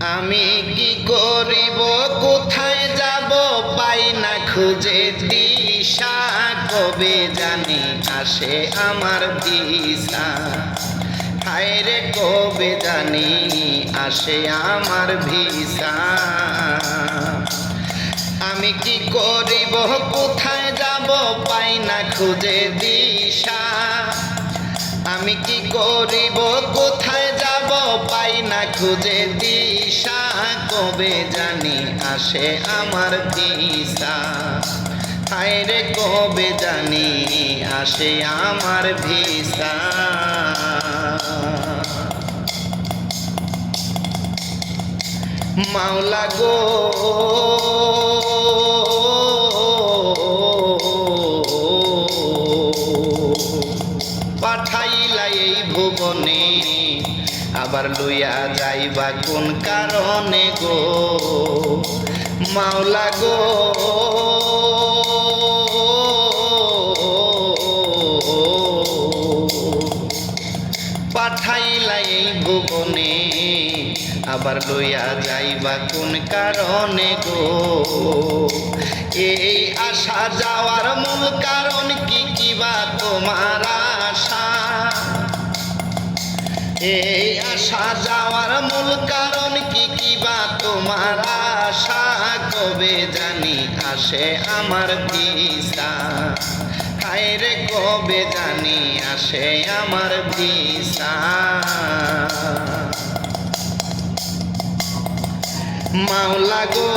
আমি কি করিব? কোথায় যাব? পাই না খুঁজে। দিশা কবে জানি? আসে আমার দিশা। হায় রে কবে জানি? আসে আমার ভিসা। আমি কি করিব? কোথায় যাব? পাই না খুঁজে। দিশা। আমি কি করিব? কোথায় খুঁজে দিশা কবে জানি আসে আমার ভিসা। হায় রে, কবে জানি আসে আমার ভিসা। মাওলা গো আবার লইয়া যাইবা কোন কারণে গো? মাওলা গো। পাঠাইলা এই ভুবনে আবার লইয়া যাইবা কোন কারণে গো? এই আশা যাওয়ার মূল কারণ কি কিবা তোমার আশা? এই আশা যাওয়ার মূল কারণ কি কিবা তোমার আশা কবে জানি আসে আমার ভিসা। রে, কবে জানি আসে আমার ভিসা। মাওলা গো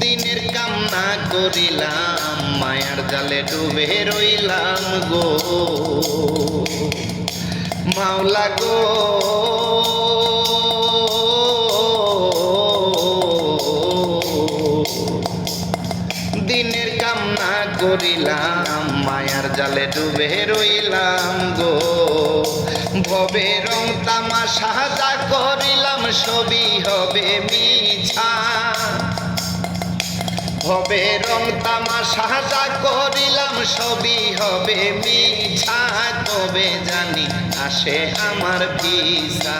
দিনের কামনা করিলাম, মায়ার জালে ডুবে রইলাম গো। মাওলা গো। দিনের কামনা করিলাম, মায়ার জালে ডুবে রইলাম গো। ভবে রং তামাশা যা করিলাম, সবই হবে মিছা। হবে রং তামাশা করিলাম সবই হবে মিছা কবে জানি আসে আমার ভিসা।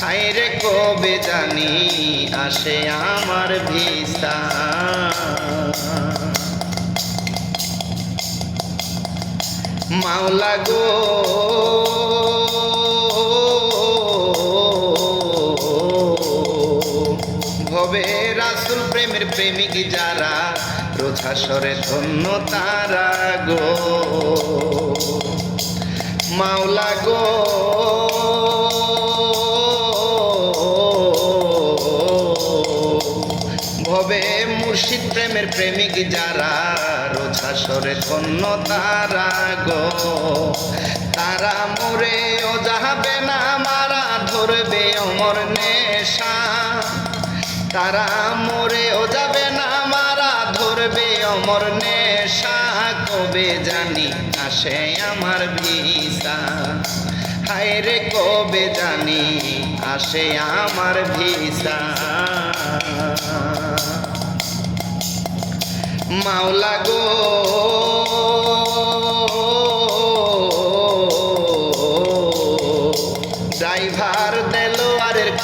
হায় রে, কবে জানি আসে আমার ভিসা। মাওলা গো ভবে রাসুল প্রেমের প্রেমিক যারা সরে ধন্য তারা গো। মাওলা গো। ভবে মুর্শিদ প্রেমের প্রেমিক যারা রোজা সরে ধন্য তারা গো। তারা মরে ও যাবে না, মারা ধরবে অমর নেশা। তারা মরে ও যাবে না, মারা ধরবে অমর নেশা। কবে জানি আসে আমার ভিসা। হায় রে কবে জানি আসে আমার ভিসা। মাওলা গো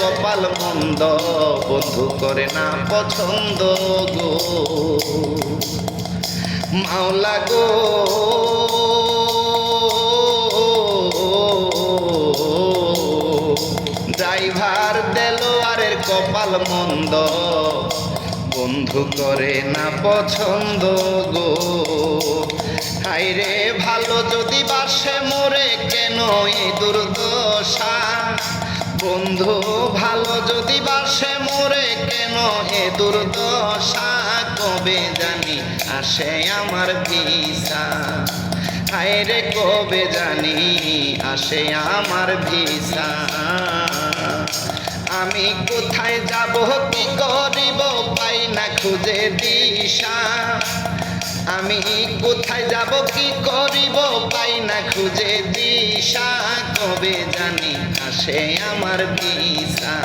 কপাল মন্দ, বন্ধু করে না পছন্দ গো। মাওলা গো, ড্রাইভার দেলোয়ারের কপাল মন্দ, বন্ধু করে না পছন্দ গো। হাইরে ভালো যদি বাসে মোরে কেন এই দুর্দশা বন্ধু, ভালো যদি বাসে মোরে কেন? এ দুর্দশা কবে জানি? আসে আমার ভিসা। হায়রে কবে জানি? আসে আমার ভিসা। আমি কোথায় যাব, কি করিব? পাই না খুঁজে দিশা। আমি কোথায় যাব, কি করিব পাই না খুঁজে দিশা। কবে জানি আসে আমার ভিসা।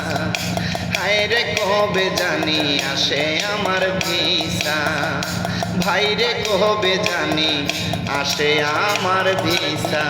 হায় রে, কবে জানি আসে আমার ভিসা। ভাইরে কবে জানি আসে আমার ভিসা।